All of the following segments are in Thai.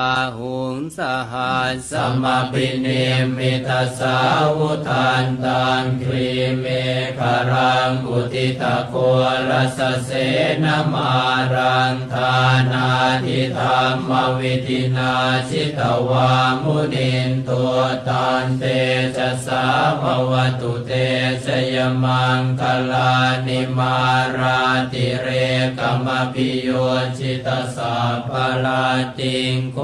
อาหุ งสหัสสสัมปิเนมิตาสาวุทานตังครีเมฆรังอุทิตะโครสเสนมารังทานาทิธรรมวิธินาชิตวามุนินตัวตันเตจะสาภวตุเตชยมังคลานิมาราติเรกมปิโยชิตสาภลาติงโค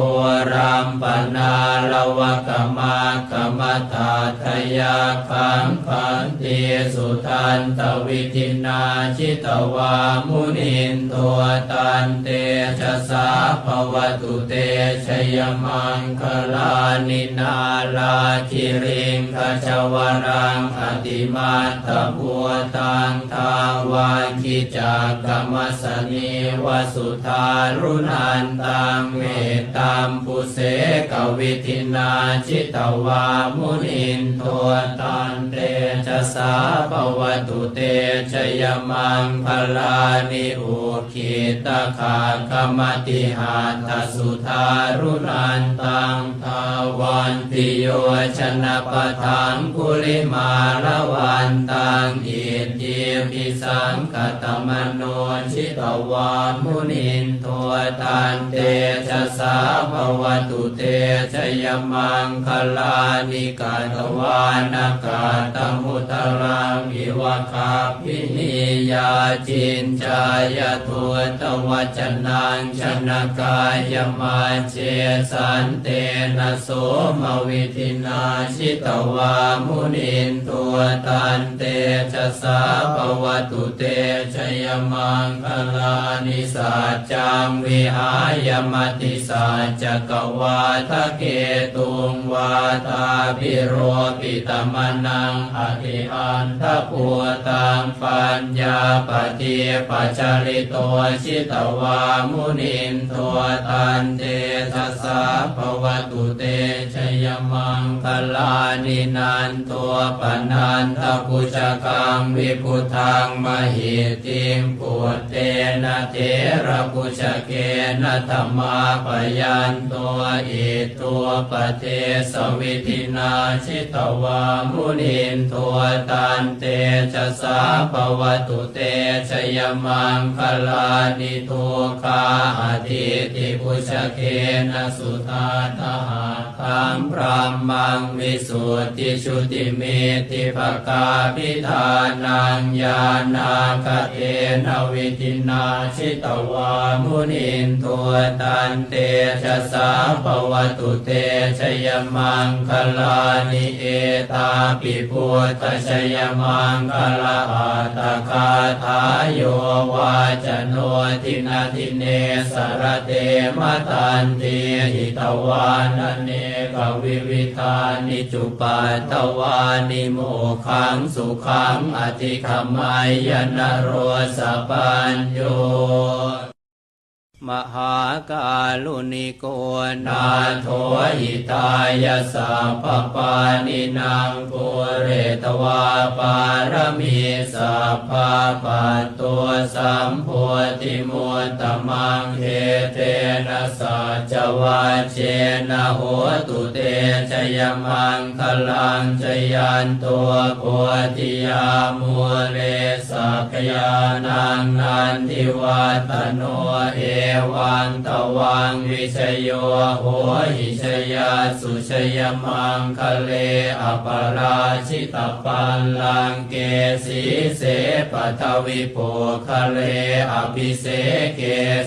รัมปนาลวะกมากมตาทยาคังคันติสุทันตวิธินาชิตวามุนินตัวตันเตชะสาภวตุเตชยมังคลานินาลาคิริงขจวรังอติมาตบัวตังทาวาคิจากกรรมสนีวสุธารุนันตังเมตตามปุเสกวิธินาจิตวามุนินโทตันเตชะสาปวตุเตชยมังพลานิอุคิตขากรรมติหาทสุธารุนันตังทาวันติโยชนะปะทังกุลิมาละวันตังอิ ปิสังกตมโนชิตวามุนินโทตันเตชะสาภวตุเตชยมังคลานิกาตวานากาตมุตรังอิวะคาพินิยาจินจายทุตวัจนังชนกายมาเจสันเตนะโสมวิธินาชิตวามุนินตัวตันเตชะสาภวตุเตชยมังคลานิสัจจังวิหายมติสัจจกวาทะเกตุงวาตาพิโรปิตมนังอธิอันทปัวตังปัญญาปฏิปัจจริโตชิตวามุนินตัวตันเตชะสาภวตุเตชย มังคลานินันตัวปนันทกุจกังวิพุทังมหิติงปุตเตนะเทระกุจเกนะธรรมาปยันตัวอิตัวปเทสวิธินาชิตวามุนินตัวตันเตชะสาภวตุเตชยมังคลานิทุคาอธิติปุชเกนะสุตาตหาทังพระมังวิสุทธิชุติเมติภกาพิธานังญาณาคเทนวิธินาชิตวามุนินตัวตันเตชะสาภวตุเตชยมังคลานิเอตาปิพุทธชยมังคลาอัตคาทายโยวาจโนทินาทิเนสรเตมตันติหิตวานเนกวิวิธานิจุปาตตวานิโมขังสุขังอธิขมายนโรสปัญโย มหากาลุนิโกนานาโทหิตายาสัพปานินางปุเรตวาปารมีสัพพะปัตตัวสัมโพธิมุตตมังเทเทนะสัจวัจเจนะโหตุเตชยมังคลังชยันตัวโพธิยามุเลสักยานังนันทิวัตโนเอวังตวังวิชโยโหหิชยาสุชยมังคะเลอปราชิตปัลลังเกสีเสปทวิโปคะเลอภิเสเก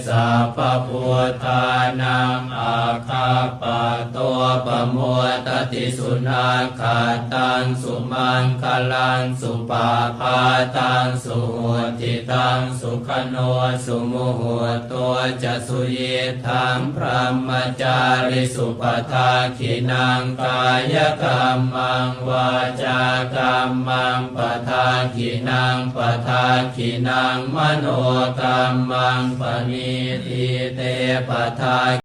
สัพพพุทธานังอาคาปะตัวปะมัวตติสุนาคาตังสุมังคลังสุปาพาตังสุหุติตังสุขโนสุมุหุตัวจะสุเยทังพระมจาริสุปทาขินังกายกรรมังวาจากรรมังปทาขินังปทาขินังมโนกรรมังปณีติเตปทา